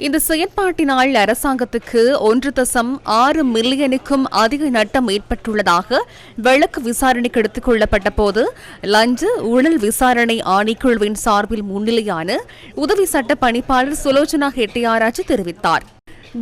இந்த செயற்பாட்டினால் அரசாங்கத்துக்கு ஒன்று தசம் ஆறு மில்லியனுக்கும் அதிக நட்டம் ஏற்பட்டுள்ளதாக வழக்கு விசாரணைக்கு எடுத்துக் கொள்ளப்பட்ட போது லஞ்ச ஊழல் விசாரணை ஆணைக்குழுவின் சார்பில் முன்னிலையான உதவி சட்ட பணிப்பாளர் சுலோச்சனா ஹெட்டியாராஜ் தெரிவித்தார்.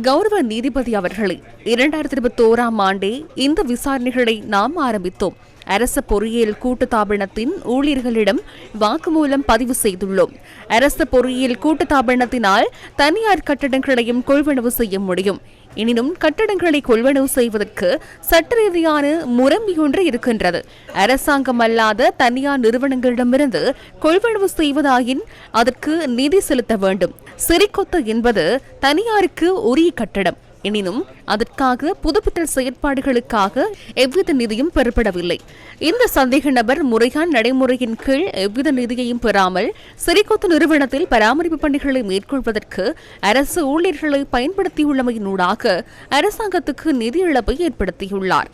கௌரவ நீதிபதி அவர்களே இரண்டாயிரத்தி இருபத்தி ஓராம் ஆண்டே இந்த விசாரணைகளை நாம் ஆரம்பித்தோம். அரச பொறியியல் கூட்டுத்தாபனத்தின் ஊழியர்களிடம் வாக்குமூலம் பதிவு செய்துள்ளோம். அரச பொறியியல் கூட்டுத்தாபனத்தினால் தனியார் கட்டடங்களையும் கொள்வனவு செய்ய முடியும். எனினும் கட்டடங்களை கொள்வனவு செய்வதற்கு சட்ட ரீதியான முரம்பி ஒன்று இருக்கின்றது. அரசாங்கம் அல்லாத தனியார் நிறுவனங்களிடமிருந்து கொள்வனவு செய்வதாயின் அதற்கு நிதி செலுத்த வேண்டும். சிறிகொத்து என்பது தனியாருக்கு உரிய கட்டடம். எனினும் அதற்காக புதுப்பித்தல் செயற்பாடுகளுக்காக எவ்வித நிதியும் பெறப்படவில்லை. இந்த சந்தேக நபர் முறையான நடைமுறையின் கீழ் எவ்வித நிதியையும் பெறாமல் சிறிகொத்து நிறுவனத்தில் பராமரிப்பு பணிகளை மேற்கொள்வதற்கு அரசு ஊழியர்களை பயன்படுத்தியுள்ளமையினூடாக அரசாங்கத்துக்கு நிதி இழப்பை ஏற்படுத்தியுள்ளார்.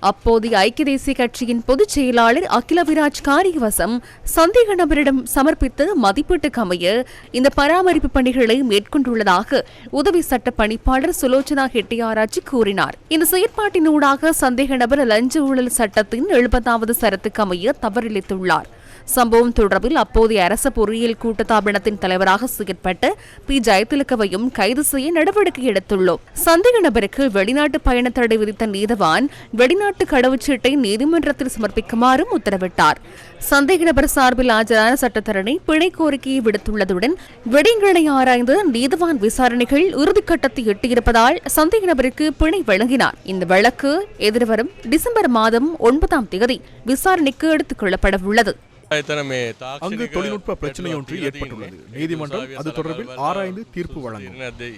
அப்போதைய ஐக்கிய தேசிய கட்சியின் பொதுச் செயலாளர் அகில விராஜ் காரியவசம் சந்தேக நபரிடம் சமர்ப்பித்த மதிப்பீட்டுக்கு அமைய இந்த பராமரிப்பு பணிகளை மேற்கொண்டுள்ளதாக உதவி சட்ட பணிப்பாளர் சுலோச்சனா ஹெட்டியாராஜி கூறினார். இந்த செயற்பாட்டினூடாக சந்தேக நபர் லஞ்ச ஊழல் சட்டத்தின் எழுபதாவது சரத்துக்கு அமைய தவறிழைத்துள்ளார். சம்பவம் தொடர்பில் அப்போதைய அரச பொறியியல் கூட்டத்தாபனத்தின் தலைவராக செயற்பட்ட பி. ஜெயதிலகவையும் கைது செய்ய நடவடிக்கை எடுத்துள்ளோம். சந்தேக நபருக்கு வெளிநாட்டு பயண தடை விதித்த நீதவான் வெளிநாட்டு கடவுச்சீட்டை நீதிமன்றத்தில் சமர்ப்பிக்குமாறும் உத்தரவிட்டார். சந்தேக நபர் சார்பில் ஆஜரான சட்டத்தரணி பிணை கோரிக்கையை விடுத்துள்ளதுடன் விடயங்களை ஆராய்ந்து நீதவான் விசாரணைகள் இறுதிக்கட்டத்தை எட்டியிருப்பதால் சந்தேக நபருக்கு பிணை வழங்கினார். இந்த வழக்கு எதிர்வரும் டிசம்பர் மாதம் ஒன்பதாம் தேதி விசாரணைக்கு எடுத்துக் கொள்ளப்பட உள்ளது அங்கு தொழில்நுட்ப பிரச்சனை ஒன்று ஏற்பட்டுள்ளது. நீதிமன்றம் அது தொடர்பில் ஆராய்ந்து தீர்ப்பு வழங்கும்.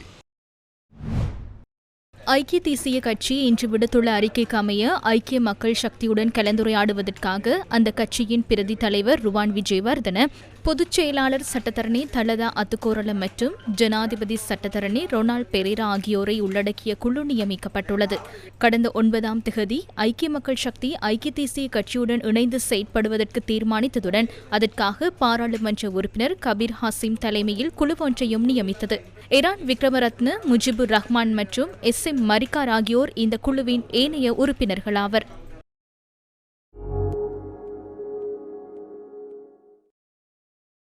ஐக்கிய தேசிய கட்சி இன்று விடுத்துள்ள அறிக்கைக்கு அமைய ஐக்கிய மக்கள் சக்தியுடன் கலந்துரையாடுவதற்காக அந்த கட்சியின் பிரதி தலைவர் ருவான் விஜயவர்தன பொதுச் செயலாளர் சட்டத்தரணி தலதா அத்துக்கோரள மற்றும் ஜனாதிபதி சட்டத்தரணி ரொனால்ட் பெரேரா ஆகியோரை உள்ளடக்கிய குழு நியமிக்கப்பட்டுள்ளது. கடந்த ஒன்பதாம் திகதி ஐக்கிய மக்கள் சக்தி ஐக்கிய தேசிய கட்சியுடன் இணைந்து செயற்படுவதற்கு தீர்மானித்ததுடன் அதற்காக பாராளுமன்ற உறுப்பினர் கபீர் ஹாசிம் தலைமையில் குழு ஒன்றையும் நியமித்தது. இரான் விக்ரமரத்ன முஜிபுர் ரஹ்மான் மற்றும் எஸ் எம் மரிகார் ஆகியோர் இந்த குழுவின் ஏனைய உறுப்பினர்களாவர்